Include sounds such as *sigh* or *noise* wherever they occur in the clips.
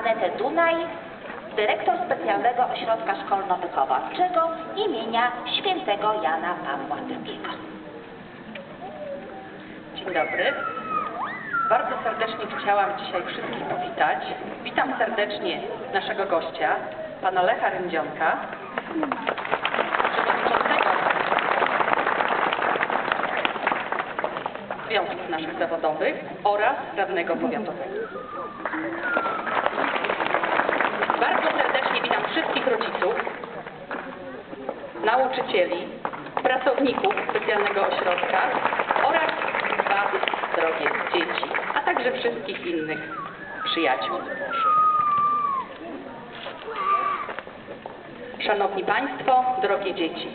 Anetę Dunaj, dyrektor specjalnego ośrodka szkolno-wychowawczego imienia świętego Jana Pawła II. Dzień dobry. Bardzo serdecznie chciałam dzisiaj wszystkich powitać. Witam serdecznie naszego gościa, pana Lecha Rędzionka, Związków naszych zawodowych oraz radnego powiatowego. Bardzo serdecznie witam wszystkich rodziców, nauczycieli, pracowników specjalnego ośrodka oraz Was, drogie dzieci, a także wszystkich innych przyjaciół. Szanowni Państwo, drogie dzieci,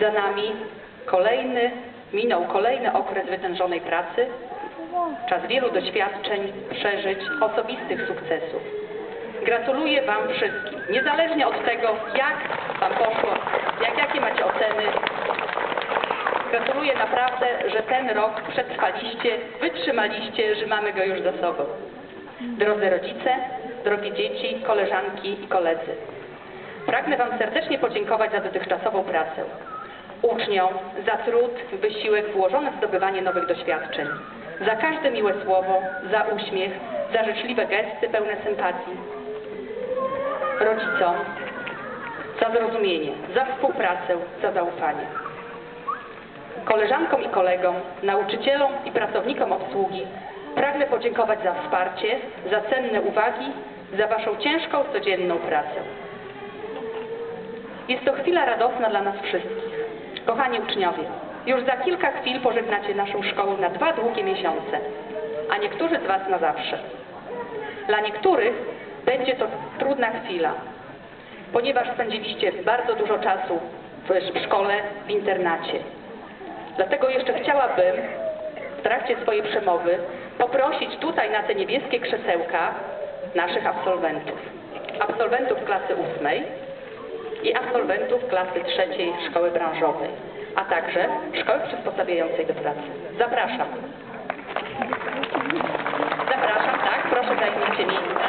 za nami kolejny, minął kolejny okres wytężonej pracy, czas wielu doświadczeń, przeżyć, osobistych sukcesów. Gratuluję Wam wszystkim, niezależnie od tego, jak Wam poszło, jak, jakie macie oceny. Gratuluję naprawdę, że ten rok przetrwaliście, wytrzymaliście, że mamy go już za sobą. Drodzy rodzice, drogie dzieci, koleżanki i koledzy, pragnę Wam serdecznie podziękować za dotychczasową pracę. Uczniom za trud, wysiłek włożony w zdobywanie nowych doświadczeń, za każde miłe słowo, za uśmiech, za życzliwe gesty pełne sympatii. Rodzicom za zrozumienie, za współpracę, za zaufanie. Koleżankom i kolegom, nauczycielom i pracownikom obsługi pragnę podziękować za wsparcie, za cenne uwagi, za Waszą ciężką, codzienną pracę. Jest to chwila radosna dla nas wszystkich. Kochani uczniowie, już za kilka chwil pożegnacie naszą szkołę na dwa długie miesiące, a niektórzy z Was na zawsze. Dla niektórych będzie to trudna chwila, ponieważ spędziliście bardzo dużo czasu w szkole, w internacie. Dlatego jeszcze chciałabym w trakcie swojej przemowy poprosić tutaj na te niebieskie krzesełka naszych absolwentów. Absolwentów klasy ósmej i absolwentów klasy trzeciej szkoły branżowej, a także szkoły przysposabiającej do pracy. Zapraszam. Zapraszam, tak, proszę zajmijcie miejsca.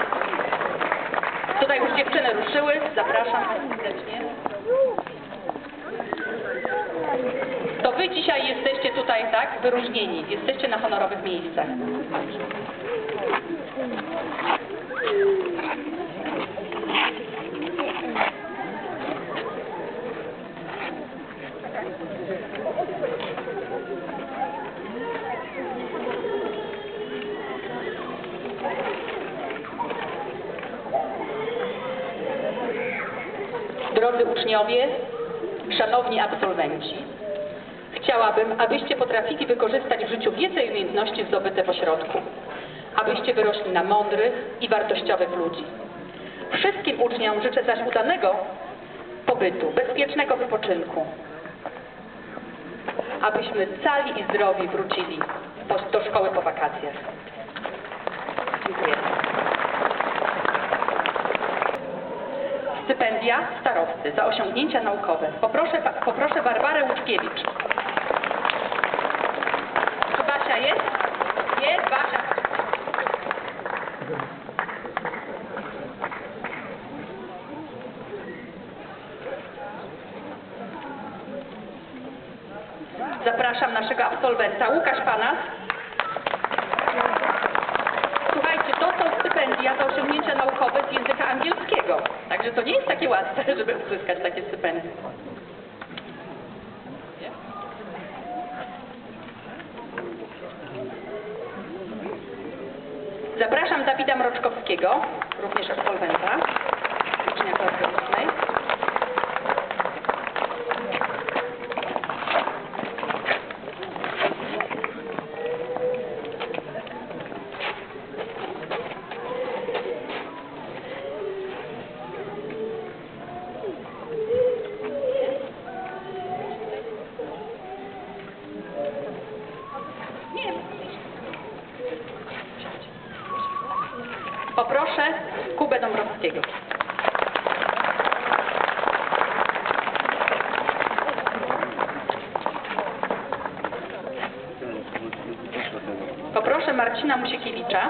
Tutaj już dziewczyny ruszyły, zapraszam serdecznie. To wy dzisiaj jesteście tutaj, tak, wyróżnieni, jesteście na honorowych miejscach. Drodzy uczniowie, szanowni absolwenci, chciałabym, abyście potrafili wykorzystać w życiu wiedzę i umiejętności zdobyte w ośrodku, abyście wyrośli na mądrych i wartościowych ludzi. Wszystkim uczniom życzę zaś udanego pobytu, bezpiecznego wypoczynku, abyśmy cali i zdrowi wrócili do szkoły po wakacjach. Dziękuję. Stypendia starosty za osiągnięcia naukowe. Poproszę, poproszę Barbarę Łuczkiewicz. Czy Basia jest? Jest, Basia. Zapraszam naszego absolwenta Łukasz Panas. Słuchajcie, to są stypendia za osiągnięcia naukowe z języka angielskiego. Także to nie jest takie łatwe, *laughs* żeby uzyskać takie stypendium. Zapraszam Dawida Mroczkowskiego, również absolwenta ucznia klasy 8. Poproszę Kubę Dąbrowskiego. Poproszę Marcina Musiekiewicza.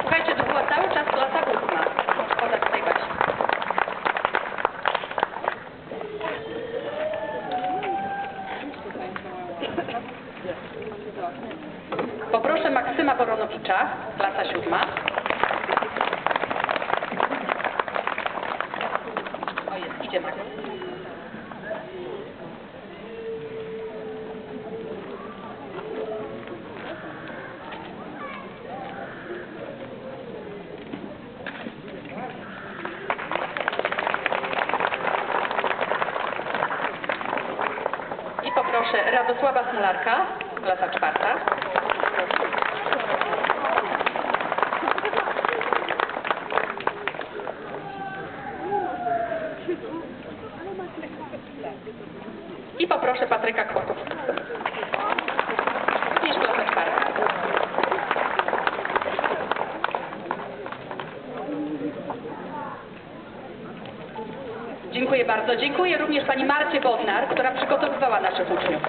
Słuchajcie, to była cały czas klasa ósma. Szkoda tutaj Basi. Poproszę Maksyma Woronowicza, klasa siódma. O jest, idzie Maksym. I poproszę Radosława Smolarka, klasa czwarta. I poproszę Patryka czwarta. Dziękuję bardzo. Dziękuję również pani Marcie Bodnar, która przygotowywała naszych uczniów.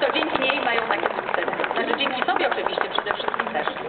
To dzięki niej mają takie sukcesy. Znaczy dzięki sobie oczywiście przede wszystkim też.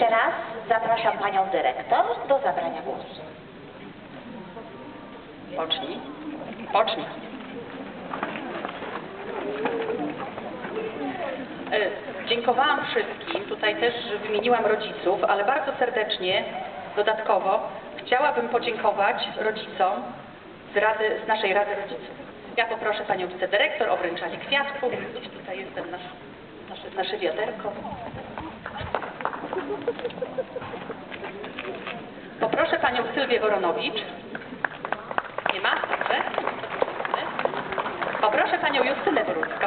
Jeszcze raz zapraszam panią dyrektor do zabrania głosu. Pocznij. Pocznij. E, Dziękowałam wszystkim, tutaj też wymieniłam rodziców, ale bardzo serdecznie, dodatkowo, chciałabym podziękować rodzicom z, rady, z naszej Rady Rodziców. Ja poproszę Panią Wicedyrektor o wręczanie kwiatków. Tutaj jest ten nasz, nasze, nasze wiaderko. Poproszę Panią Sylwię Woronowicz. Nie ma? Dobrze. Poproszę Panią Justynę Wrócką.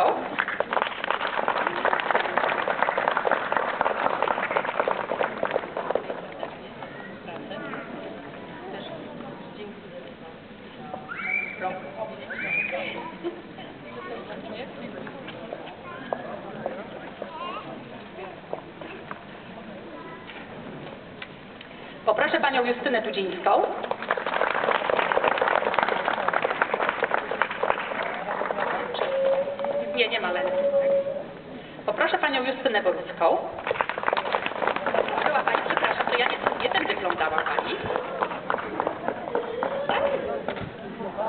Poproszę panią Justynę Tudzińską. Nie, nie ma lęku. Poproszę panią Justynę Borucką. Była pani, przepraszam, to ja nie, nie tędy wyglądała pani.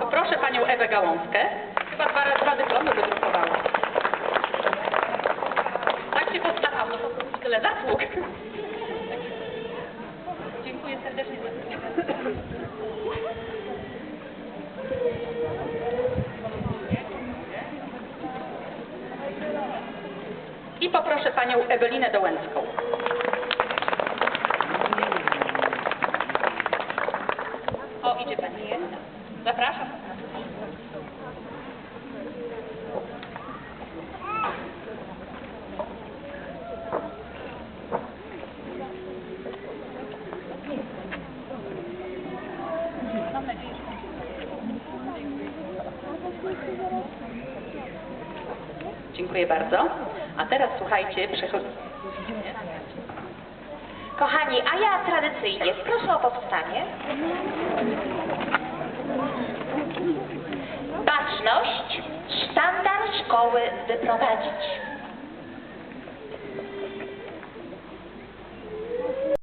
Poproszę panią Ewę Gałązkę. Chyba dwa, dwa dyplomy wydrukowała. Tak się postaram, no to tyle zasług. Panią Ewelinę Dołęcką. O, idzie pani. Zapraszam. Dziękuję bardzo. A teraz słuchajcie, przechodzimy. Kochani, a ja tradycyjnie proszę o powstanie. Baczność, sztandar szkoły wyprowadzić.